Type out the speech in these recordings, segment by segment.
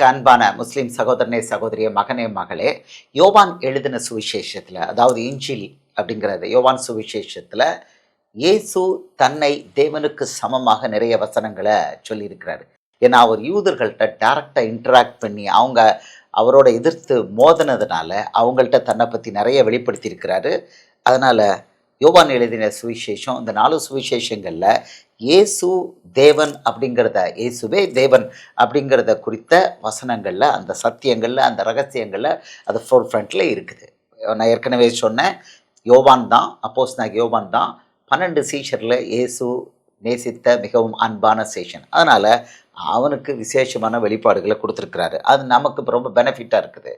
எனக்கு அன்பான முஸ்லீம் சகோதரனே சகோதரிய மகனே மகளே யோவான் எழுதின சுவிசேஷத்தில் அதாவது இஞ்சில் அப்படிங்கிறது யோவான் சுவிசேஷத்தில் இயேசு தன்னை தேவனுக்கு சமமாக நிறைய வசனங்களை சொல்லியிருக்கிறாரு. ஏன்னா அவர் யூதர்கள்ட்ட டேரெக்டாக இன்டராக்ட் பண்ணி அவங்க அவரோட எதிர்த்து மோதினதுனால அவங்கள்ட்ட தன்னை பற்றி நிறைய வெளிப்படுத்தியிருக்கிறாரு. அதனால் யோவான் எழுதின சுவிசேஷம் இந்த நாலு சுவிசேஷங்களில் இயேசு தேவன் அப்படிங்கிறத இயேசுவே தேவன் அப்படிங்கிறத குறித்த வசனங்களில் அந்த சத்தியங்களில் அந்த ரகசியங்களில் அது ஃபோர் ஃப்ரண்ட்டில் இருக்குது. நான் ஏற்கனவே சொன்னேன் யோவான் தான் அப்போஸ் நான் யோவான் தான் பன்னெண்டு சீஷரில் இயேசு நேசித்த மிகவும் அன்பான சேஷன். அதனால் அவனுக்கு விசேஷமான வெளிப்பாடுகளை கொடுத்துருக்கிறாரு. அது நமக்கு ரொம்ப பெனிஃபிட்டாக இருக்குது.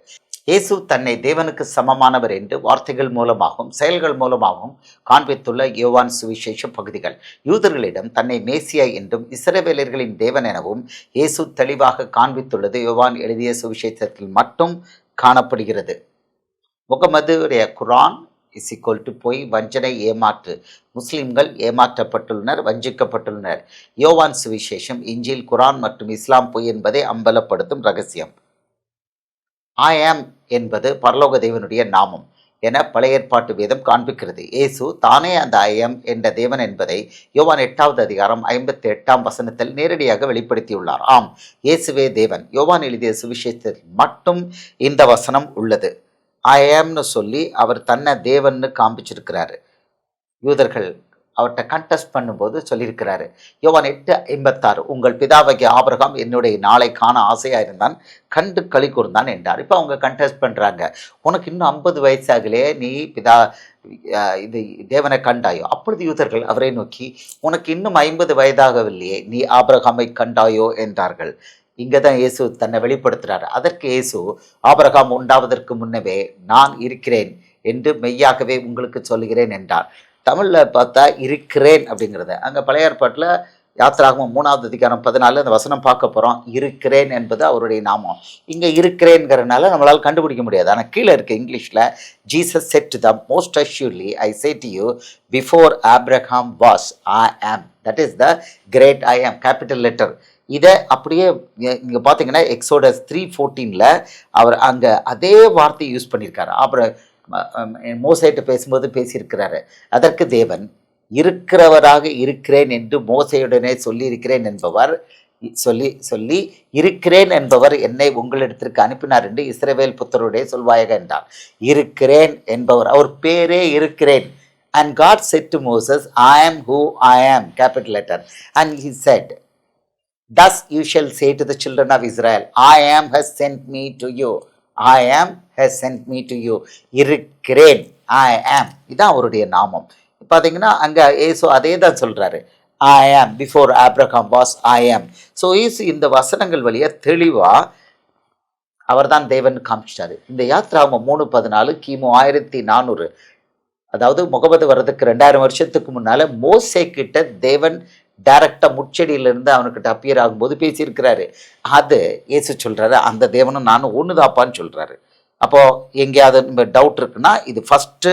இயேசு தன்னை தேவனுக்கு சமமானவர் என்று வார்த்தைகள் மூலமாகவும் செயல்கள் மூலமாகவும் காண்பித்துள்ள யோவான் சுவிசேஷ பகுதிகள். யூதர்களிடம் தன்னை மேசியா என்றும் இஸ்ரவேலர்களின் தேவன் எனவும் இயேசு தெளிவாக காண்பித்துள்ளது. யோவான் எழுதிய சுவிசேஷத்தில் மட்டும் காணப்படுகிறது. முகமதுடைய குரான் இஸ் ஈக்குவல் டு பொய் வஞ்சனை ஏமாற்று. முஸ்லிம்கள் ஏமாற்றப்பட்டுள்ளனர் வஞ்சிக்கப்பட்டுள்ளனர். யோவான் சுவிசேஷம் இஞ்சில் குரான் மற்றும் இஸ்லாம் பொய் என்பதை அம்பலப்படுத்தும் ரகசியம். ஐ ஆம் என்பது பரலோக தேவனுடைய நாமம் என பழைய ஏற்பாட்டு வேதம் காண்பிக்கிறது. இயேசு தானே அந்த ஐயம் என்ற தேவன் என்பதை யோவான் எட்டாவது அதிகாரம் ஐம்பத்தி எட்டாம் வசனத்தில் நேரடியாக வெளிப்படுத்தியுள்ளார். ஆம் இயேசுவே தேவன். யோவான் எழுதிய சுவிசேஷத்தில் மட்டும் இந்த வசனம் உள்ளது. ஐ ஆம்னு சொல்லி அவர் தன்னை தேவன்னு காண்பிச்சிருக்கிறாரு. யூதர்கள் அவர்கிட்ட கண்டெஸ்ட் பண்ணும்போது சொல்லியிருக்கிறாரு. யோவான் எட்டு ஐம்பத்தாறு உங்கள் பிதாவைக்கு ஆபரகம் என்னுடைய நாளை காண ஆசையாக இருந்தான் கண்டு களி கூர்ந்தான் என்றார். இப்போ அவங்க கண்டெஸ்ட் பண்ணுறாங்க உனக்கு இன்னும் ஐம்பது வயசாகலே நீ பிதா இது தேவனை கண்டாயோ? அப்பொழுது யூதர்கள் அவரை நோக்கி உனக்கு இன்னும் ஐம்பது வயதாகவில்லையே நீ ஆபரகாமை கண்டாயோ? என்றார்கள். இங்கே தான் இயேசு தன்னை வெளிப்படுத்துகிறார் அதற்கு இயேசு ஆபரகாம் உண்டாவதற்கு முன்னவே நான் இருக்கிறேன் என்று மெய்யாகவே உங்களுக்கு சொல்கிறேன் என்றார். தமிழில் பார்த்தா இருக்கிறேன் அப்படிங்கிறது. அங்கே பழைய ஏற்பாட்டில் யாத்திராகமம் மூணாவது அதிகாரம் பதினாலு அந்த வசனம் பார்க்க போகிறோம் இருக்கிறேன் என்பது அவருடைய நாமம். இங்கே இருக்கிறேங்கிறனால நம்மளால் கண்டுபிடிக்க முடியாது. ஆனால் கீழே இருக்க இங்கிலீஷில் Jesus said the most assuredly I say to you before Abraham was I am that is the great I am capital letter இதை அப்படியே இங்கே பார்த்தீங்கன்னா எக்ஸோடஸ் த்ரீ ஃபோர்டீனில் அவர் அங்கே அதே வார்த்தையை யூஸ் பண்ணியிருக்காரு. அப்புறம் மோசைட்டு பேசும்போது பேசியிருக்கிறாரு. அதற்கு தேவன் இருக்கிறவராக இருக்கிறேன் என்று மோசையுடனே சொல்லியிருக்கிறேன் என்பவர் சொல்லி சொல்லி இருக்கிறேன் என்பவர் என்னை உங்களிடத்திற்கு அனுப்பினார் என்று இஸ்ரவேல் புத்தருடைய சொல்வாயக என்றார். இருக்கிறேன் என்பவர் அவர் பேரே இருக்கிறேன். And God said to Moses I am who I am capital letter and he said thus you shall say to the children of Israel I am has sent me to you I am has sent me to you இருக்கிறேன். I ஆம் இதான் அவருடைய நாமம். பார்த்தீங்கன்னா அங்கே ஏசோ அதே தான் சொல்கிறாரு ஐ ஆம் before Abraham was I am so இயேசு இந்த வசனங்கள் வழியாக தெளிவாக அவர்தான் தேவன் காமிச்சிட்டாரு. இந்த யாத்ராமம் மூணு பதினாலு கிமு ஆயிரத்தி நானூறு. அதாவது முகமது வர்றதுக்கு ரெண்டாயிரம் வருஷத்துக்கு முன்னால் மோசே கிட்ட தேவன் டைரக்டா முச்செடியிலிருந்து அவனுக்கிட்ட அப்பியர் ஆகும்போது பேசியிருக்கிறாரு. அது இயேசு சொல்றாரு அந்த தேவனும் நானும் ஒண்ணுதாப்பான்னு சொல்றாரு. அப்போ எங்கேயாவது டவுட் இருக்குன்னா இது ஃபர்ஸ்ட்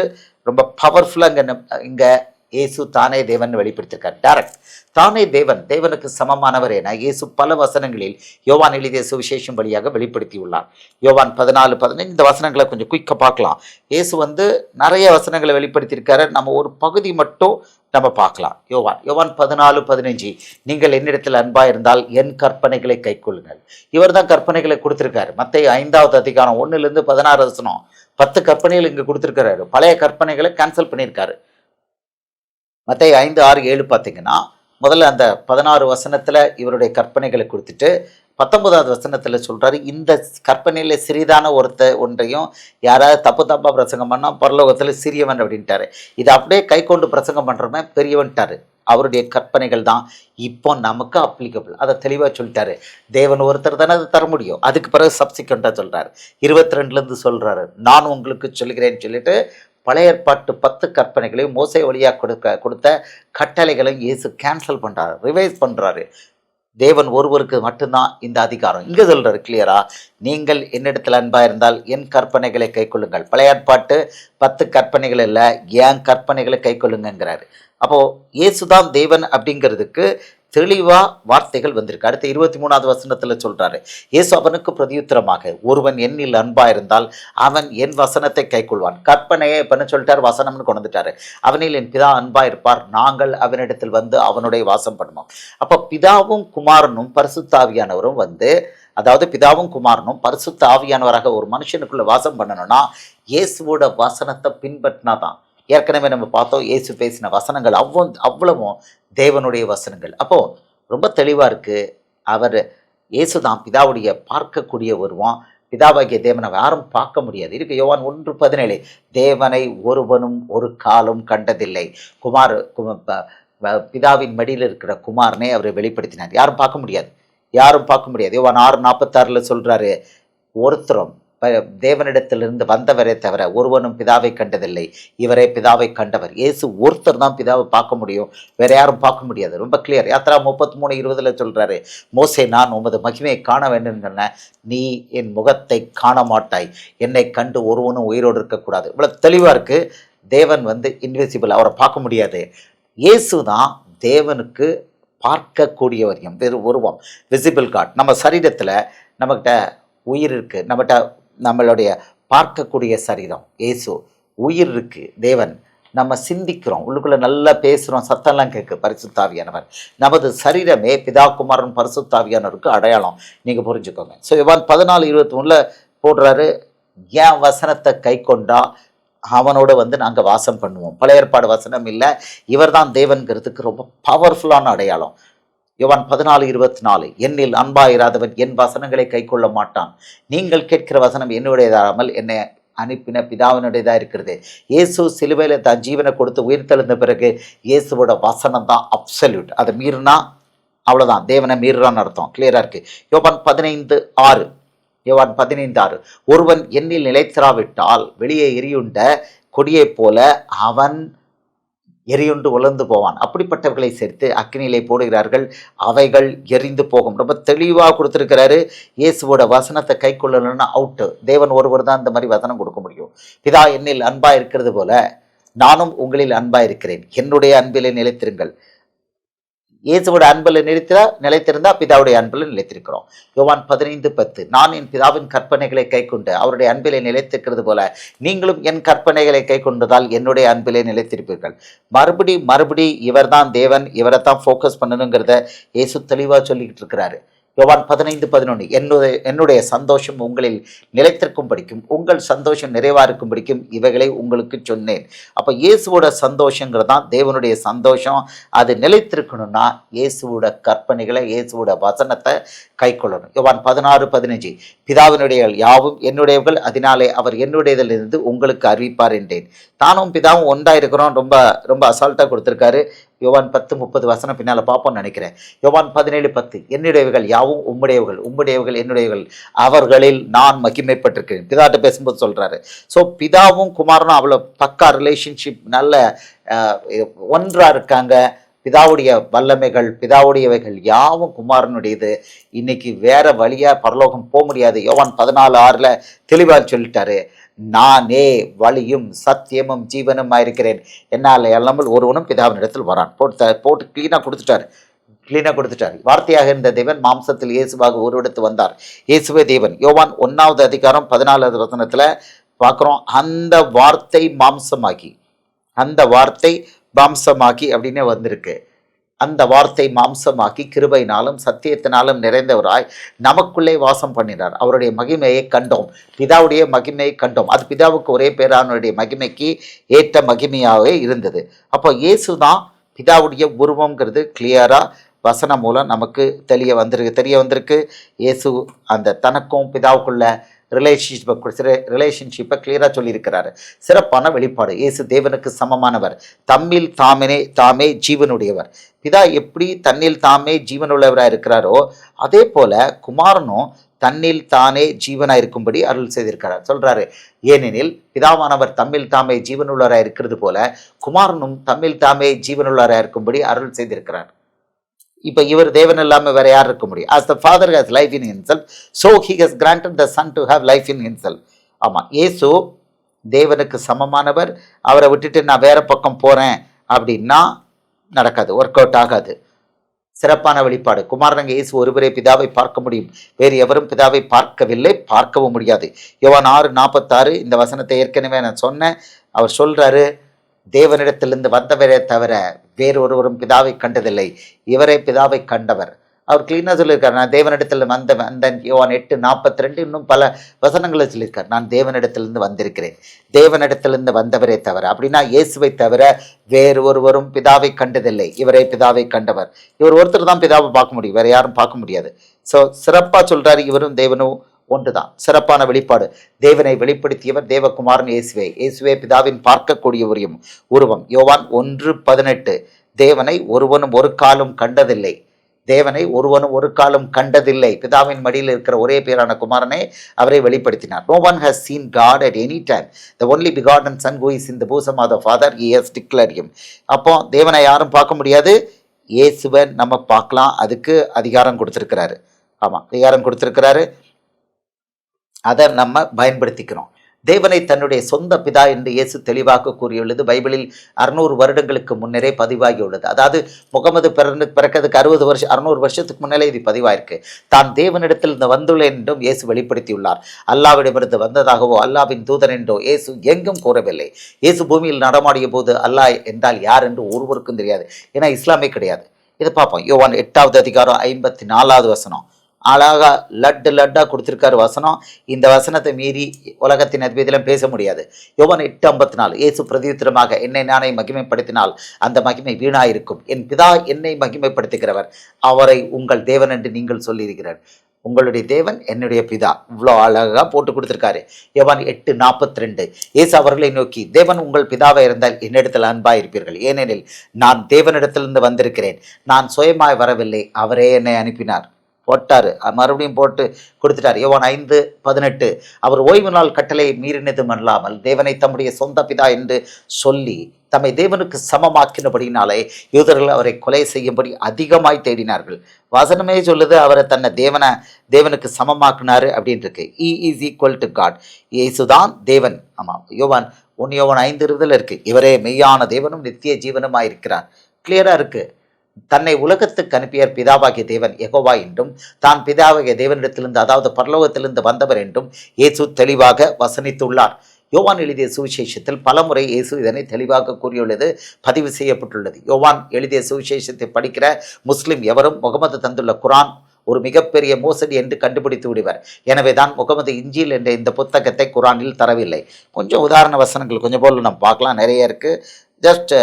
ரொம்ப பவர்ஃபுல்லாக இங்கே இங்கே இயேசு தானே தேவன் வெளிப்படுத்திருக்கார் டைரக்ட் தானே தேவன் தேவனுக்கு சமமானவர் என இயேசு பல வசனங்களில் யோவான் எழுதிய சுவிசேஷம் வழியாக வெளிப்படுத்தியுள்ளார். யோவான் பதினாலு பதினைந்து இந்த வசனங்களை கொஞ்சம் குயிக்காக பார்க்கலாம். இயேசு வந்து நிறைய வசனங்களை வெளிப்படுத்தியிருக்காரு. நம்ம ஒரு பகுதி மட்டும் நம்ம பார்க்கலாம். யோவான் யோவான் பதினாலு பதினஞ்சு. நீங்கள் என்னிடத்தில் அன்பாக இருந்தால் என் கற்பனைகளை கைக்கொள்ளுங்கள் இவர் தான் கற்பனைகளை கொடுத்துருக்காரு. மற்ற ஐந்தாவது அதிகாரம் ஒன்றுலேருந்து பதினாறு வசனம். பத்து கற்பனைகள் இங்கே கொடுத்துருக்கிறாரு. பழைய கற்பனைகளை கேன்சல் பண்ணியிருக்காரு. மற்ற ஐந்து ஆறு ஏழு பார்த்தீங்கன்னா முதல்ல அந்த பதினாறு வசனத்தில் இவருடைய கற்பனைகளை கொடுத்துட்டு பத்தொன்பதாவது வசனத்தில் சொல்கிறாரு இந்த கற்பனையில் சிறிதான ஒருத்த ஒன்றையும் யாராவது தப்பு தப்பாக பிரசங்கம் பண்ணால் பரலோகத்தில் சிறியவன் அப்படின்ட்டாரு. இதை அப்படியே கை கொண்டு பிரசங்கம் பண்ணுறவன் பெரியவன்ட்டாரு. அவருடைய கற்பனைகள் தான் இப்போ நமக்கு அப்ளிகபிள் அதை தெளிவாக சொல்லிட்டாரு. தேவன் ஒருத்தர் தானே அதை தர முடியும். அதுக்கு பிறகு சப்சிக்வெண்ட்டாக சொல்கிறாரு இருபத்தி ரெண்டுலேருந்து சொல்கிறாரு நான் உங்களுக்கு சொல்கிறேன்னு சொல்லிட்டு பழைய ஏற்பாட்டு பத்து கற்பனைகளையும் மோசை வழியாக கொடுக்க கொடுத்த கட்டளைகளையும் இயேசு கேன்சல் பண்ணுறாரு ரிவைஸ் பண்ணுறாரு தேவன் ஒருவருக்கு மட்டும்தான் இந்த அதிகாரம். இங்கே சொல்கிறார் கிளியரா நீங்கள் என்னிடத்தில் அன்பாக இருந்தால் என் கற்பனைகளை கைக்கொள்ளுங்கள். பழைய ஏற்பாட்டு பத்து கற்பனைகள் இல்லை என் கற்பனைகளை கைக்கொள்ளுங்கிறாரு அப்போது இயேசுதான் தேவன் அப்படிங்கிறதுக்கு தெளிவாக வார்த்தைகள் வந்திருக்கு. அடுத்த இருபத்தி மூணாவது வசனத்தில் சொல்கிறாரு இயேசு அவனுக்கு பிரதியுத்தரமாக ஒருவன் என்னில் அன்பாக இருந்தால் அவன் என் வசனத்தை கைக்கொள்வான். கற்பனையே பண்ண சொல்லிட்டார்? வசனம்னு கொண்டு அவனில் என் பிதா அன்பாக இருப்பார். நாங்கள் அவனிடத்தில் வந்து அவனுடைய வாசம் பண்ணுவோம். அப்போ பிதாவும் குமாரனும் பரிசுத்தாவியானவரும் வந்து அதாவது பிதாவும் குமாரனும் பரிசுத்த ஆவியானவராக ஒரு மனுஷனுக்குள்ளே வாசம் பண்ணணும்னா இயேசுவோட வசனத்தை பின்பற்றினா தான் ஏற்கனவே நம்ம பார்த்தோம் இயேசு பேசின வசனங்கள் அவ்வளோ அவ்வளவும் தேவனுடைய வசனங்கள். அப்போது ரொம்ப தெளிவாக இருக்குது அவர் இயேசு தான் பிதாவுடைய பார்க்கக்கூடிய ஒருவன். பிதாவாகிய தேவனை யாரும் பார்க்க முடியாது. இருக்கு யோவான் ஒன்று பதினேழு. தேவனை ஒருவனும் ஒரு காலும் கண்டதில்லை. குமார் கும- பிதாவின் மடியில் இருக்கிற குமாரனை அவரை வெளிப்படுத்தினார். யாரும் பார்க்க முடியாது. யாரும் பார்க்க முடியாது. யோவான் ஆறு நாற்பத்தாறுல சொல்கிறாரு ஒருத்தரும் தேவனிடத்திலிருந்து வந்தவரே தவிர ஒருவனும் பிதாவை கண்டதில்லை. இவரே பிதாவை கண்டவர். இயேசு ஒருத்தர் தான் பிதாவை பார்க்க முடியும். வேற யாரும் பார்க்க முடியாது. ரொம்ப கிளியர் யாத்திரா முப்பத்தி மூணு இருபதுல சொல்றாரு மோசே நான் உமது மகிமையை காண வேண்டும் சொன்ன நீ என் முகத்தை காண மாட்டாய் என்னை கண்டு ஒருவனும் உயிரோடு இருக்கக்கூடாது. இவ்வளவு தெளிவா இருக்கு. தேவன் வந்து இன்விசிபிள் அவரை பார்க்க முடியாது. இயேசு தான் தேவனுக்கு பார்க்கக்கூடியவர். எம் வெறும் உருவம் விசிபிள் காட் நம்ம சரீரத்தில் நம்மகிட்ட உயிர் இருக்குது நம்மகிட்ட நம்மளுடைய பார்க்கக்கூடிய சரீரம். ஏசு உயிர் இருக்கு. தேவன் நம்ம சிந்திக்கிறோம். உள்ளுக்குள்ளே நல்லா பேசுகிறோம் சத்தம்லாம் கேட்கு. பரிசுத்தாவியானவர். நமது சரீரமே பிதாகுமாரன் பரிசுத்தாவியானவருக்கு அடையாளம். நீங்கள் புரிஞ்சுக்கோங்க. ஸோ இவன் பதினாலு இருபத்தி ஒன்றில் போடுறாரு. என் வசனத்தை கை கொண்டா அவனோட வந்து நாங்கள் வாசம் பண்ணுவோம். பழைய ஏற்பாடு வசனம் இல்லை. இவர்தான் தேவன்கிறதுக்கு ரொம்ப பவர்ஃபுல்லான அடையாளம். யுவன் பதினாலு இருபத்தி நாலு என்னில் அன்பாயிராதவன் என் வசனங்களை கைக்கொள்ள மாட்டான். நீங்கள் கேட்கிற வசனம் என்னுடையதாமல் என்னை அனுப்பின பிதாவினுடையதாக இருக்கிறது. இயேசு சிலுவையில் தான் ஜீவனை கொடுத்து உயிர்த்தெழுந்த பிறகு இயேசுவோட வசனம் தான் அப்சல்யூட் அதை மீறினா அவ்வளோதான் தேவனை மீறுறான்னு அர்த்தம். கிளியராக இருக்குது யோவான் பதினைந்து ஆறு. யோவான் பதினைந்து ஆறு. ஒருவன் என்னில் நிலைத்திராவிட்டால் வெளியே எரியுண்ட கொடியைப் போல அவன் எரியுண்டு உலர்ந்து போவான். அப்படிப்பட்டவர்களை சேர்த்து அக்னியிலே போடுகிறார்கள். அவைகள் எரிந்து போகும். ரொம்ப தெளிவாக கொடுத்துருக்கிறாரு. இயேசுவோட வசனத்தை கை கொள்ளணும்னா அவுட்டு தேவன் ஒருவர் தான் இந்த மாதிரி வசனம் கொடுக்க முடியும். பிதா என்னில் அன்பாக இருக்கிறது போல நானும் உங்களில் அன்பாக இருக்கிறேன். என்னுடைய அன்பிலே நிலைத்திருங்கள். இயேசுவோட அன்பில் நிலைத்திரா நிலைத்திருந்தா பிதாவுடைய அன்பில் நிலைத்திருக்கிறோம். யோவான் பதினைந்து பத்து நான் என் பிதாவின் கற்பனைகளை கை கொண்டு அவருடைய அன்பிலே நிலைத்திருக்கிறது போல நீங்களும் என் கற்பனைகளை கை கொண்டதால் என்னுடைய அன்பிலே நிலைத்திருப்பீர்கள். மறுபடி மறுபடி இவர்தான் தேவன் இவரை தான் ஃபோக்கஸ் பண்ணணுங்கிறத இயேசு தெளிவாக சொல்லிக்கிட்டு இருக்கிறாரு. யோவான் பதினைந்து பதினொன்று என்னுடைய என்னுடைய சந்தோஷம் உங்களில் நிலைத்திருக்கும் படிக்கும் உங்கள் சந்தோஷம் நிறைவாக இருக்கும் படிக்கும் இவைகளை உங்களுக்கு சொன்னேன். அப்போ இயேசுவோட சந்தோஷங்கிறது தான் தேவனுடைய சந்தோஷம். அது நிலைத்திருக்கணும்னா இயேசுவோட கற்பனைகளை இயேசுவோட வசனத்தை கை கொள்ளணும். யோவான் பதினாறு பதினஞ்சு. பிதாவினுடைய யாவும் என்னுடையவர்கள் அதனாலே அவர் என்னுடையதிலிருந்து உங்களுக்கு அறிவிப்பார் என்றேன். தானும் பிதாவும் ஒன்றாக இருக்கிறோம் ரொம்ப ரொம்ப அசால்ட்டாக கொடுத்துருக்காரு. யோவான் பத்து முப்பது வசனம் பின்னால் பார்ப்போம்னு நினைக்கிறேன். யோவான் பதினேழு பத்து என்னுடையவர்கள் யாவும் உம்முடையவர்கள் உம்முடையவர்கள் என்னுடையவர்கள் அவர்களில் நான் மகிமைப்பட்டிருக்கிறேன். பிதாட்ட பேசும்போது சொல்கிறாரு ஸோ பிதாவும் குமாரனும் அவ்வளோ பக்கா ரிலேஷன்ஷிப் நல்ல ஒன்றாக இருக்காங்க. பிதாவுடைய வல்லமைகள் பிதாவுடையவைகள் யாவும் குமாரனுடையது. இன்னைக்கு வேற வழியா பரலோகம் போக முடியாது. யோவான் பதினாலு ஆறுல தெளிவாக சொல்லிட்டாரு நானே வழியும் சத்தியமும் ஜீவனும் இருக்கிறேன் என்னால் எல்லாமல் ஒருவனும் பிதாவினிடத்தில் வரான். போட்டு போட்டு க்ளீனாக கொடுத்துட்டாரு. க்ளீனாக கொடுத்துட்டார். வார்த்தையாக இருந்த தேவன் மாம்சத்தில் இயேசுவாக உருவெடுத்து வந்தார். இயேசுவே தேவன். யோவான் ஒன்றாவது அதிகாரம் பதினாலாவது வசனத்தில் பார்க்குறோம் அந்த வார்த்தை மாம்சமாகி அந்த வார்த்தை மாம்சமாக்கி அப்படின்னு வந்திருக்கு. அந்த வார்த்தை மாம்சமாக்கி கிருபையினாலும் சத்தியத்தினாலும் நிறைந்தவராய் நமக்குள்ளே வாசம் பண்ணினார். அவருடைய மகிமையை கண்டோம். பிதாவுடைய மகிமையை கண்டோம். அது பிதாவுக்கு ஒரே பேரானுடைய மகிமைக்கு ஏற்ற மகிமையாகவே இருந்தது. அப்போ இயேசு தான் பிதாவுடைய உருவங்கிறது கிளியராக வசனம் மூலம் நமக்கு தெரிய வந்திருக்கு தெரிய வந்திருக்கு. இயேசு அந்த தனக்கும் பிதாவுக்குள்ள ரிலேஷன்ஷிப்பை ரிலேஷன்ஷிப்பை கிளியராக சொல்லியிருக்கிறாரு. சிறப்பான வெளிப்பாடு. இயேசு தேவனுக்கு சமமானவர். தம்மில் தாமனே தாமே ஜீவனுடையவர். பிதா எப்படி தன்னில் தாமே ஜீவனுள்ளவராக இருக்கிறாரோ அதே போல குமாரனும் தன்னில் தானே ஜீவனாக இருக்கும்படி அருள் செய்திருக்கிறார். சொல்கிறாரு ஏனெனில் பிதாவானவர் தம்மில் தாமே ஜீவனுள்ளவராக இருக்கிறது போல குமாரனும் தம்மில் தாமே ஜீவனுள்ளவராக இருக்கும்படி அருள் செய்திருக்கிறார். இப்போ இவர் தேவன் இல்லாமல் வேற யார் இருக்க முடியும்? As the father has life in himself so he has granted the son to have life in himself. ஆமாம் ஏசு தேவனுக்கு சமமானவர் அவரை விட்டுட்டு நான் வேற பக்கம் போகிறேன் அப்படின்னா நடக்காது ஒர்க் அவுட் ஆகாது. சிறப்பான வெளிப்பாடு குமாரனங்க இயேசு ஒருவரே பிதாவை பார்க்க முடியும். வேறு எவரும் பிதாவை பார்க்கவில்லை பார்க்கவும் முடியாது. யோவான் ஆறு நாற்பத்தாறு இந்த வசனத்தை ஏற்கனவே நான் சொன்னேன். அவர் சொல்கிறாரு தேவனிடத்திலிருந்து வந்தவரே தவிர வேறு ஒருவரும் பிதாவை கண்டதில்லை. இவரே பிதாவை கண்டவர். அவர் கிளீனாக சொல்லியிருக்கார். நான் தேவனிடத்தில் வந்த வந்தன் யோவான் எட்டு நாற்பத்தி ரெண்டு இன்னும் பல வசனங்களை சொல்லியிருக்கார். நான் தேவனிடத்திலிருந்து வந்திருக்கிறேன். தேவனிடத்திலிருந்து வந்தவரே தவிர. அப்படின்னா இயேசுவை தவிர வேறு ஒருவரும் பிதாவை கண்டதில்லை. இவரே பிதாவை கண்டவர். இவர் ஒருத்தர் தான் பிதாவை பார்க்க முடியும். வேற யாரும் பார்க்க முடியாது. ஸோ சிறப்பாக சொல்கிறார் இவரும் தேவனும். ஒன்றுதான். சிறப்பான வெளிப்பாடு. தேவனை வெளிப்படுத்தியவர் தேவகுமாரன் இயேசுவே. இயேசுவே பிதாவின் பார்க்கக்கூடிய உரியும் உருவம். யோவான் ஒன்று பதினெட்டு. தேவனை ஒருவனும் ஒரு காலும் கண்டதில்லை. தேவனை ஒருவனும் ஒரு காலம் கண்டதில்லை. பிதாவின் மடியில் இருக்கிற ஒரே பேரான குமாரனை அவரை வெளிப்படுத்தினார். No one has seen God at any time the only begotten son who is in the bosom of the father he has declared அப்போ தேவனை யாரும் பார்க்க முடியாது. இயேசுவன் நம்ம பார்க்கலாம். அதுக்கு அதிகாரம் கொடுத்துருக்கிறாரு. ஆமாம் அதிகாரம் கொடுத்துருக்கிறாரு. அதை நம்ம பயன்படுத்திக்கிறோம். தேவனை தன்னுடைய சொந்த பிதா என்று இயேசு தெளிவாக கூறியுள்ளது. பைபிளில் அறுநூறு வருடங்களுக்கு முன்னரே பதிவாகியுள்ளது. அதாவது முகமது பிறந்து பிறக்கிறதுக்கு அறுபது வருஷம் அறுநூறு வருஷத்துக்கு முன்னரே இது பதிவாயிருக்கு. தான் தேவனிடத்தில் இருந்து வந்துள்ளேன் என்றும் இயேசு வெளிப்படுத்தியுள்ளார். அல்லாவிடமிருந்து வந்ததாகவோ அல்லாவின் தூதன் என்றோ இயேசு எங்கும் கூறவில்லை. இயேசு பூமியில் நடமாடிய போது அல்லாஹ் என்றால் யார் என்று ஒருவருக்கும் தெரியாது. ஏன்னா இஸ்லாமே கிடையாது. இதை பார்ப்போம். யோவான் எட்டாவது அதிகாரம் ஐம்பத்தி நாலாவது வசனம். அழகாக லட்டு லட்டாக கொடுத்துருக்காரு வசனம். இந்த வசனத்தை மீறி உலகத்தின் அத்வைதிலும் பேச முடியாது. யோவன் எட்டு ஐம்பத்தி நாலு இயேசு பிரதியுத்தரமாக என்னை நானே மகிமைப்படுத்தினால் அந்த மகிமை வீணாயிருக்கும். என் பிதா என்னை மகிமைப்படுத்துகிறவர். அவரை உங்கள் தேவன் என்று நீங்கள் சொல்லியிருக்கிறார். உங்களுடைய தேவன் என்னுடைய பிதா. இவ்வளோ அழகாக போட்டு கொடுத்துருக்காரு. யவான் எட்டு நாற்பத்தி ரெண்டு ஏசு அவர்களை நோக்கி தேவன் உங்கள் பிதாவாக இருந்தால் என்னிடத்தில் அன்பாக இருப்பீர்கள் ஏனெனில் நான் தேவனிடத்திலிருந்து வந்திருக்கிறேன். நான் சுயமாய் வரவில்லை. அவரே என்னை அனுப்பினார். போட்டார். மறுபடியும் போட்டு கொடுத்துட்டார். யோவான் ஐந்து பதினெட்டு. அவர் ஓய்வு நாள் கட்டளை மீறினதும் அல்லாமல் தேவனை தம்முடைய சொந்த பிதா என்று சொல்லி தம்மை தேவனுக்கு சமமாக்கினபடினாலே யூதர்கள் அவரை கொலை செய்யும்படி அதிகமாய் தேடினார்கள். வசனமே சொல்லுது அவரை தன்னை தேவனை தேவனுக்கு சமமாக்குனாரு அப்படின்னு இருக்கு. He is equal to God இயேசுதான் தேவன். ஆமாம் யோவான் ஒன் யோவான் ஐந்து இருதில் இருக்கு. இவரே மெய்யான தேவனும் நித்திய ஜீவனுமாயிருக்கிறார். இருக்கிறார் இருக்குது தன்னை உலகத்துக்கு அனுப்பிய பிதாவாகிய தேவன் எகோவா என்றும் தான் பிதாவாகிய தேவனிடத்திலிருந்து அதாவது பரலோகத்திலிருந்து வந்தவர் என்றும் இயேசு தெளிவாக வசனித்துள்ளார். யோவான் எழுதிய சுவிசேஷத்தில் பலமுறை இயேசு இதனை தெளிவாக கூறியுள்ளது பதிவு செய்யப்பட்டுள்ளது. யோவான் எழுதிய சுவிசேஷத்தை படிக்கிற முஸ்லிம் எவரும் முகமது தந்துள்ள குரான் ஒரு மிகப்பெரிய மோசடி என்று கண்டுபிடித்து விடுவர். எனவே தான் முகமது இஞ்சில் என்ற இந்த புத்தகத்தை குரானில் தரவில்லை. கொஞ்சம் உதாரண வசனங்கள் கொஞ்சம் போல் நம்ம பார்க்கலாம். நிறைய இருக்குது ஜஸ்ட்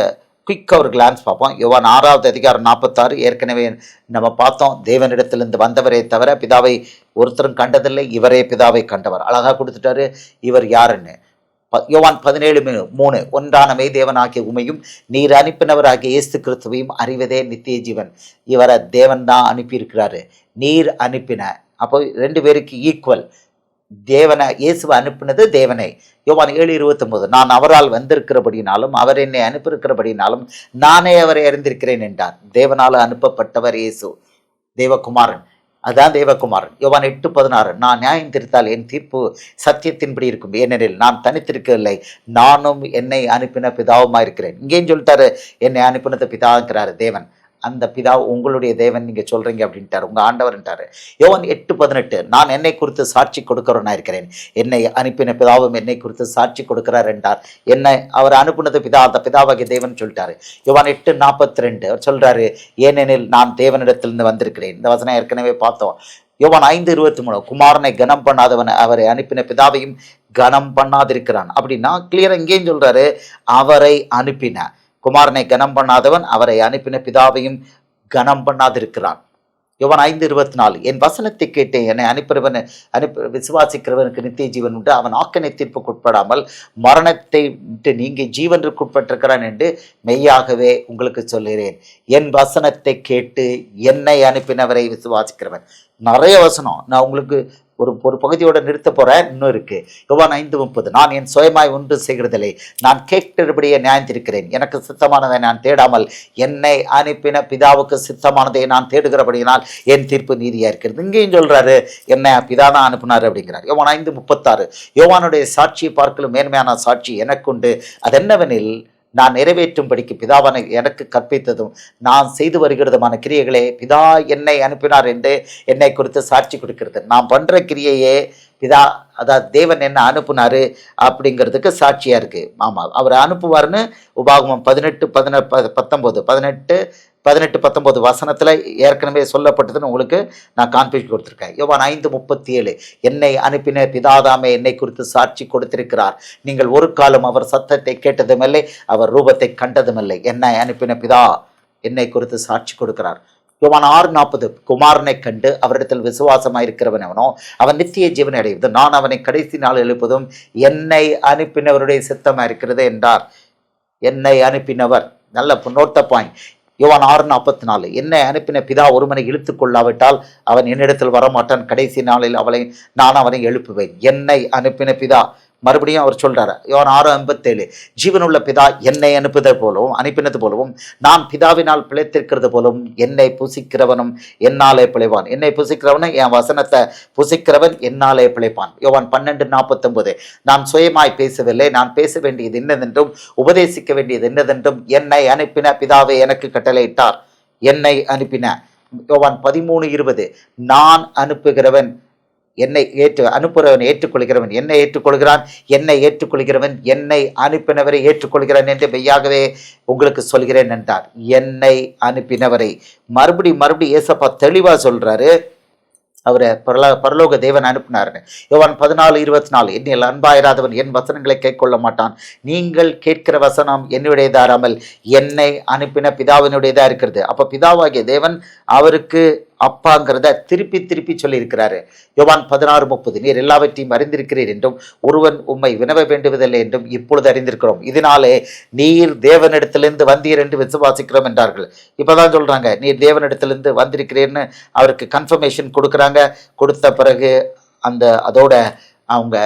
குயிக்காக ஒரு கிளான்ஸ் பார்ப்போம். யோவான் ஆறாவது அதிகாரம் நாற்பத்தாறு. ஏற்கனவே நம்ம பார்த்தோம். தேவனிடத்திலிருந்து வந்தவரே தவிர பிதாவை ஒருத்தரும் கண்டதில்லை. இவரே பிதாவை கண்டவர். அழகாக கொடுத்துட்டாரு. இவர் யாருன்னு? ப- யோவான் பதினேழு மூணு. ஒன்றான தேவனாகிய உமையும் நீர் அனுப்பினவராகிய இயேசு கிறிஸ்துவையும் அறிவதே நித்திய ஜீவன். இவரை தேவன் தான் அனுப்பியிருக்கிறாரு. நீர் அனுப்பின. அப்போ ரெண்டு பேருக்கு ஈக்குவல் தேவனை இயேசுவை அனுப்பினது தேவனை. யோவான் ஏழு இருபத்தொம்போது நான் அவரால் வந்திருக்கிறபடினாலும் அவர் என்னை அனுப்பியிருக்கிறபடினாலும் நானே அவரை அறிந்திருக்கிறேன் என்றார். தேவனால் அனுப்பப்பட்டவர் இயேசு. தேவகுமாரன். அதான் தேவகுமாரன். யோவான் எட்டு பதினாறு நான் நியாயம் திருத்தால் என் தீர்ப்பு சத்தியத்தின்படி இருக்கும். ஏனெனில் நான் தனித்திருக்கவில்லை. நானும் என்னை அனுப்பின பிதாவுமா இருக்கிறேன் இங்கேயும் சொல்லிட்டாரு என்னை அனுப்பினது பிதாங்கிறாரு தேவன். அந்த பிதா உங்களுடைய தேவன் நீங்கள் சொல்கிறீங்க அப்படின்ட்டாரு. உங்க ஆண்டவர்ன்ட்டாரு. யோவன் எட்டு பதினெட்டு நான் என்னை குறித்து சாட்சி கொடுக்கிறவனா இருக்கிறேன். என்னை அனுப்பின பிதாவும் என்னை குறித்து சாட்சி கொடுக்கிறார் என்றார். என்னை அவர் அனுப்பினது பிதா அந்த பிதாவாகிய தேவன் சொல்லிட்டாரு. யோவான் எட்டு நாற்பத்தி ரெண்டு அவர் சொல்றாரு ஏனெனில் நான் தேவனிடத்திலிருந்து வந்திருக்கிறேன். இந்த வசனம் ஏற்கனவே பார்த்தோம். யோவான் ஐந்து இருபத்தி மூணு குமாரனை கனம் பண்ணாதவன் அவரை அனுப்பின பிதாவையும் கனம் பண்ணாதிருக்கிறான். அப்படின்னா கிளியர் எங்கேயும் சொல்றாரு அவரை அனுப்பின. குமாரனை கனம் பண்ணாதவன் அவரை அனுப்பின பிதாவையும் கனம் பண்ணாதிருக்கிறான். யுவன் ஐந்து இருபத்தி நாலு என் வசனத்தை கேட்டு என்னை அனுப்புறவன் அனுப்ப விசுவாசிக்கிறவனுக்கு நித்திய ஜீவன் உண்டு. அவன் ஆக்கனை தீர்ப்புக்குட்படாமல் மரணத்தை விட்டு நீங்க ஜீவனுக்குட்பட்டிருக்கிறான் என்று மெய்யாகவே உங்களுக்கு சொல்கிறேன் என் வசனத்தை கேட்டு என்னை அனுப்பினவரை விசுவாசிக்கிறவன். நிறைய வசனம். நான் உங்களுக்கு ஒரு ஒரு பகுதியோட நிறுத்த போகிறேன் இன்னும் இருக்குது யோவான் ஐந்து முப்பது. நான் என் சுயமாய் ஒன்று செய்கிறதில்லை. நான் கேட்டபடியே நியாயந்திருக்கிறேன். எனக்கு சித்தமானதை நான் தேடாமல் என்னை அனுப்பின பிதாவுக்கு சித்தமானதை நான் தேடுகிறபடியினால் என் தீர்ப்பு நீதியாக இருக்கிறது. இங்கேயும் சொல்கிறாரு என்னை பிதா தான் அனுப்புனாரு அப்படிங்கிறார். யோவான் ஐந்து முப்பத்தாறு. யோவானுடைய சாட்சியை பார்க்கலும் மேன்மையான சாட்சி எனக்குண்டு. அதென்னவெனில் நான் நிறைவேற்றும்படிக்கு பிதாவான எனக்கு கற்பித்ததும் நான் செய்து வருகிறதுமான கிரியைகளே பிதா என்னை அனுப்பினார் என்று என்னை குறித்து சாட்சி கொடுக்கிறது. நான் பண்ணுற கிரியையே பிதா அதாவது தேவன் என்ன அனுப்புனாரு அப்படிங்கிறதுக்கு சாட்சியாக இருக்குது ஆமாம் அவர் அனுப்புவார்னு உபாகமம் பதினெட்டு பதின ப- பதினெட்டு பதினெட்டு பத்தொன்பது வசனத்தில் ஏற்கனவே சொல்லப்பட்டதுன்னு உங்களுக்கு நான் கான்ஃபியூஸ் கொடுத்துருக்கேன். யோவான் ஐந்து முப்பத்தி ஏழு என்னை அனுப்பின பிதாதாமே என்னை குறித்து சாட்சி கொடுத்திருக்கிறார். நீங்கள் ஒரு காலம் அவர் சத்தத்தை கேட்டதுமில்லை அவர் ரூபத்தை கண்டதுமில்லை. என்னை அனுப்பின பிதா என்னை குறித்து சாட்சி கொடுக்கிறார். யோவான் ஆறு நாற்பது குமாரனை கண்டு அவரிடத்தில் விசுவாசமாயிருக்கிறவன் அவனோ அவன் நித்திய ஜீவனை அடைவது. நான் அவனை கடைசி நாள் எழுப்பதும் என்னை அனுப்பினவருடைய சித்தமாக இருக்கிறது என்றார். என்னை அனுப்பினவர். நல்ல நோட்ட பாயிண்ட் யோவான் ஆறு நாற்பத்தி நாலு என்னை அனுப்பின பிதா ஒருவனை இழுத்து கொள்ளாவிட்டால் அவன் என்னிடத்தில் வரமாட்டான். கடைசி நாளில் அவளை நான் அவனை எழுப்புவேன். என்னை அனுப்பின பிதா மறுபடியும் அவர் சொல்றாரு யோன் ஆறு ஐம்பத்தேழு ஜீவனுள்ள பிதா என்னை அனுப்புதல் போலவும் அனுப்பினது போலவும் நான் பிதாவினால் பிழைத்திருக்கிறது போலவும் என்னை புசிக்கிறவனும் என்னாலே பிழைவான் என்னை புசிக்கிறவனும் என் வசனத்தை புசிக்கிறவன் என்னாலே பிழைப்பான். யோவான் பன்னெண்டு நாற்பத்தொன்பது நான் சுயமாய் பேசவில்லை. நான் பேச வேண்டியது என்னதென்றும் உபதேசிக்க வேண்டியது என்னதென்றும் என்னை அனுப்பின பிதாவை எனக்கு கட்டளையிட்டார். என்னை அனுப்பின. யோவான் பதிமூணு இருபது நான் அனுப்புகிறவன் என்னை ஏற்று அனுப்புகிறவன் ஏற்றுக்கொள்கிறவன் என்னை ஏற்றுக்கொள்கிறான் என்னை ஏற்றுக்கொள்கிறவன் என்னை அனுப்பினவரை ஏற்றுக்கொள்கிறான் என்று மெய்யாகவே உங்களுக்கு சொல்கிறேன் என்றார். என்னை அனுப்பினவரை. மறுபடி மறுபடி ஏசப்பா தெளிவாக சொல்கிறாரு அவரை பரலோ பரலோக தேவன் அனுப்பினார்னு யோவான் பதினாலு இருபத்தி நாலு என்னில் அன்பாயிராதவன் என் வசனங்களை கேட்கொள்ள மாட்டான். நீங்கள் கேட்கிற வசனம் என்னுடையதாராமல் என்னை அனுப்பின பிதாவினுடையதாக இருக்கிறது. அப்போ பிதாவாகிய தேவன் அவருக்கு அப்பாங்கிறத திருப்பி திருப்பி சொல்லியிருக்கிறாரு. யோவான் பதினாறு முப்பது நீர் எல்லாவற்றையும் அறிந்திருக்கிறீர் என்றும் ஒருவன் உம்மை வினவ வேண்டுவதில்லை என்றும் இப்பொழுது அறிந்திருக்கிறோம். இதனாலே நீர் தேவனிடத்திலிருந்து வந்தீர் என்று விசுவாசிக்கிறோம் என்றார்கள். இப்போதான் சொல்றாங்க நீர் தேவனிடத்திலிருந்து வந்திருக்கிறீர்னு அவருக்கு கன்ஃபர்மேஷன் கொடுக்குறாங்க. கொடுத்த பிறகு அந்த அதோட அவங்க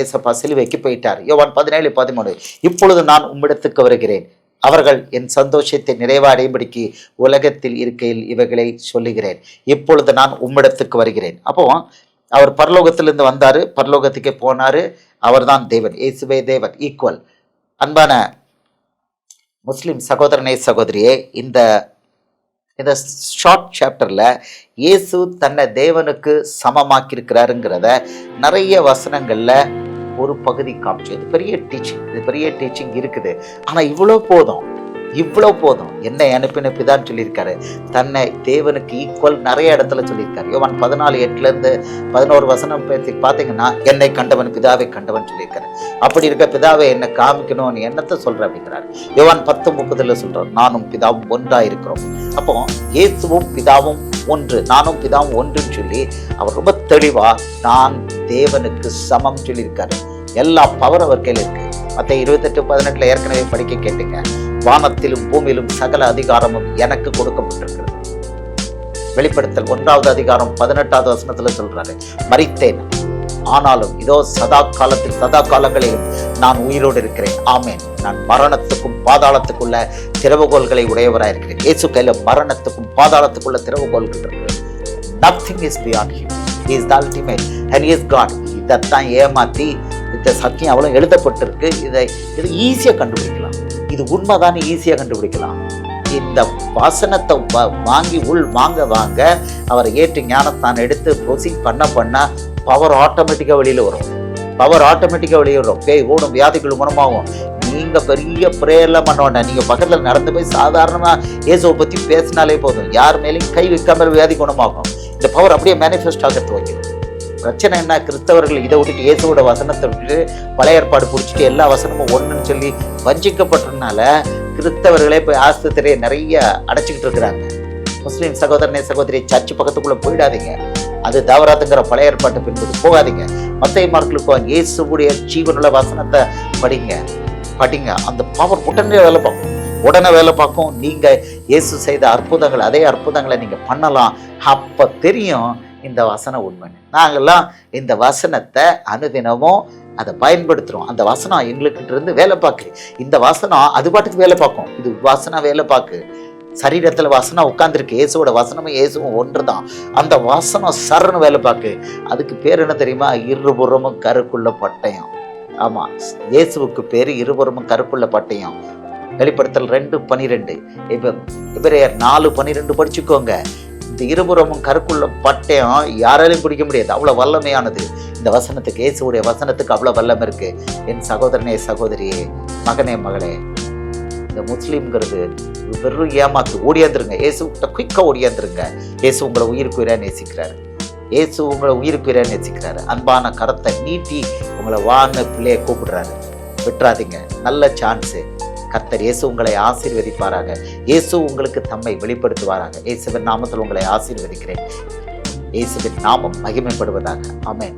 ஏசப்பா சிலுவைக்கு போயிட்டார். யோவான் பதினேழு பதிமூணு இப்பொழுது நான் உம்மிடத்துக்கு வருகிறேன். அவர்கள் என் சந்தோஷத்தை நிறைவடையும்படிக்கு உலகத்தில் இருக்கையில் இவைகளை சொல்லுகிறேன். இப்பொழுது நான் உம்மிடத்துக்கு வருகிறேன். அப்போ அவர் பரலோகத்திலிருந்து வந்தாரு. பரலோகத்துக்கே போனாரு. அவர்தான் தேவன். ஏசுவே தேவன். ஈக்குவல் அன்பான முஸ்லிம் சகோதரனே சகோதரியே இந்த இந்த ஷார்ட் சாப்டரில் இயேசு தன்னை தேவனுக்கு சமமாக்கியிருக்கிறாருங்கிறத நிறைய வசனங்களில் ஒரு பகுதி காமிச்சு இது பெரிய டீச்சிங் இது பெரிய டீச்சிங் இருக்குது. ஆனால் இவ்வளோ போதும் இவ்வளோ போதும். என்னை அனுப்பின பிதான்னு சொல்லியிருக்காரு. தன்னை தேவனுக்கு ஈக்குவல் நிறைய இடத்துல சொல்லியிருக்காரு. யோவான் பதினாலு எட்டுலேருந்து பதினோரு வசனம் பேசி பார்த்தீங்கன்னா என்னை கண்டவன் பிதாவை கண்டவன் சொல்லியிருக்காரு. அப்படி இருக்க பிதாவை என்னை காமிக்கணும்னு என்னத்தை சொல்கிற அப்படிங்கிறாரு. யோவான் பத்து முப்பதில் சொல்றார் நானும் பிதாவும் ஒன்றாக இருக்கிறோம் அப்போ இயேசுவும் பிதாவும் ஒன்று நானும் பிதாவும் ஒன்றுன்னு சொல்லி அவர் ரொம்ப தெளிவாக நான் தேவனுக்கு சமம் சொல்லியிருக்காரு. எல்லா பவர் அவர் கையில் இருக்கு. மற்ற இருபத்தெட்டு பதினெட்டுல ஏற்கனவே படிக்க கேட்டுங்க. வானத்திலும் பூமியிலும் சகல அதிகாரமும் எனக்கு கொடுக்கப்பட்டிருக்கிறது. வெளிப்படுத்தல் ஒன்றாவது அதிகாரம் பதினெட்டாவது வசனத்துல சொல்றாரு. மறித்தேன் ஆனாலும் இதோ சதா காலத்தில் சதா காலங்களிலும் நான் உயிரோடு இருக்கிறேன். ஆமேன். நான் மரணத்துக்கும் பாதாளத்துக்குள்ள திறவுகோள்களை உடையவராக இருக்கிறேன். இயேசு கையில மரணத்துக்கும் பாதாளத்துக்குள்ள திறவுகோள்கள் இருக்கு. Nothing is beyond him is the ultimate and is God இதைத்தான் ஏமாத்தி இந்த சத்தியம் அவ்வளோ எழுதப்பட்டிருக்கு. இதை இது ஈஸியாக கண்டுபிடிக்கலாம். இது உண்மைதானே ஈஸியாக கண்டுபிடிக்கலாம். இந்த வாசனத்தை வாங்கி உள் வாங்க வாங்க அவரை ஏற்று ஞானத்தான் எடுத்து ப்ரொசீட் பண்ண பண்ண பவர் ஆட்டோமேட்டிக்காக வெளியில் வரும். பவர் ஆட்டோமேட்டிக்காக வெளியே வரும். பேய் ஓடும் வியாதிகள் குணமாகும். நீங்கள் பெரிய ப்ரேயர்லாம் பண்ண வேண்டாம். நீங்கள் பக்கத்தில் நடந்து போய் சாதாரணமாக இயேசுவை பற்றி பேசினாலே போதும். யார் மேலேயும் கை வைக்காமல் வியாதி குணமாகும். இந்த பவர் அப்படியே மேனிஃபெஸ்ட் ஆகிறது வைக்கும் பிரச்சனை என்ன? கிறிஸ்தவர்கள் இதை விட்டுட்டு இயேசுவோட வசனத்தை விட்டுட்டு பழைய ஏற்பாடு பிடிச்சிட்டு எல்லா வசனமும் ஒன்றுன்னு சொல்லி வஞ்சிக்கப்பட்டதுனால கிறிஸ்தவர்களே போய் ஆஸ்பத்திரியை நிறைய அடைச்சிக்கிட்டு இருக்கிறாங்க. முஸ்லீம் சகோதரனே சகோதரி சர்ச்சு பக்கத்துக்குள்ளே போயிடாதீங்க. அது தவறாதுங்கிற பழைய ஏற்பாட்டை பின்பற்றி போகாதீங்க. மத்திய மார்க்களுக்கு இயேசுடைய ஜீவனுள்ள வசனத்தை படிங்க. படிங்க. அந்த பவர் உடனே வேலை பார்க்கும். உடனே வேலை பார்க்கும். நீங்கள் இயேசு செய்த அற்புதங்கள் அதே அற்புதங்களை நீங்கள் பண்ணலாம். அப்போ தெரியும் இந்த வசனம் உண்மைன்னு நாங்கள்லாம் இந்த வசனத்தை அனுதினமும் அதை பயன்படுத்துகிறோம் அந்த வசனம் எங்களுக்கிட்ட இருந்து வேலை பார்க்கு இந்த வசனம் அது பாட்டுக்கு வேலை பார்க்கும். இது வசனம் வேலை பார்க்கு. சரீரத்தில் வசனம் உட்காந்துருக்கு இயேசுவோட வசனமும் இயேசுவும் ஒன்று தான் அந்த வசனம் சரணு வேலை பார்க்கு. அதுக்கு பேர் என்ன தெரியுமா? இருபுறமும் கருக்குள்ள பட்டயம். ஆமாம் இயேசுவுக்கு பேர் இருபுறமும் கருப்புள்ள பட்டயம். வெளிப்படுத்தல் ரெண்டு பனிரெண்டு. இப்போ இவரையர் நாலு பனிரெண்டு படிச்சுக்கோங்க. இந்த இருபுறமும் கருக்குள்ள பட்டயம் யாராலையும் பிடிக்க முடியாது. அவ்வளோ வல்லமையானது. இந்த வசனத்துக்கு இயேசுடைய வசனத்துக்கு அவ்வளோ வல்லமை இருக்கு. என் சகோதரனே சகோதரியே மகனே மகளே இந்த முஸ்லீம்ங்கிறது வெறும் ஏமாத்து. ஓடியாந்துருங்க இயேசு கிட்ட குயிக்காக ஓடியாந்துருங்க இயேசு உங்களை உயிருக்கு உயிராக நேசிக்கிறாரு. இயேசு உங்களை உயிருக்கு உயிராக நேசிக்கிறாரு. அன்பான கரத்தை நீட்டி உங்களை வான்னு பிள்ளைய கூப்பிடுறாரு. விட்டுறாதீங்க. நல்ல சான்ஸு கர்த்தர் இயேசு உங்களை ஆசீர்வதிப்பாராக. இயேசு உங்களுக்கு தம்மை வெளிப்படுத்துவாராக. இயேசுவின் நாமத்தில் உங்களை ஆசீர்வதிக்கிறேன். இயேசுவின் நாமம் மகிமைப்படுவதாக. அமேன்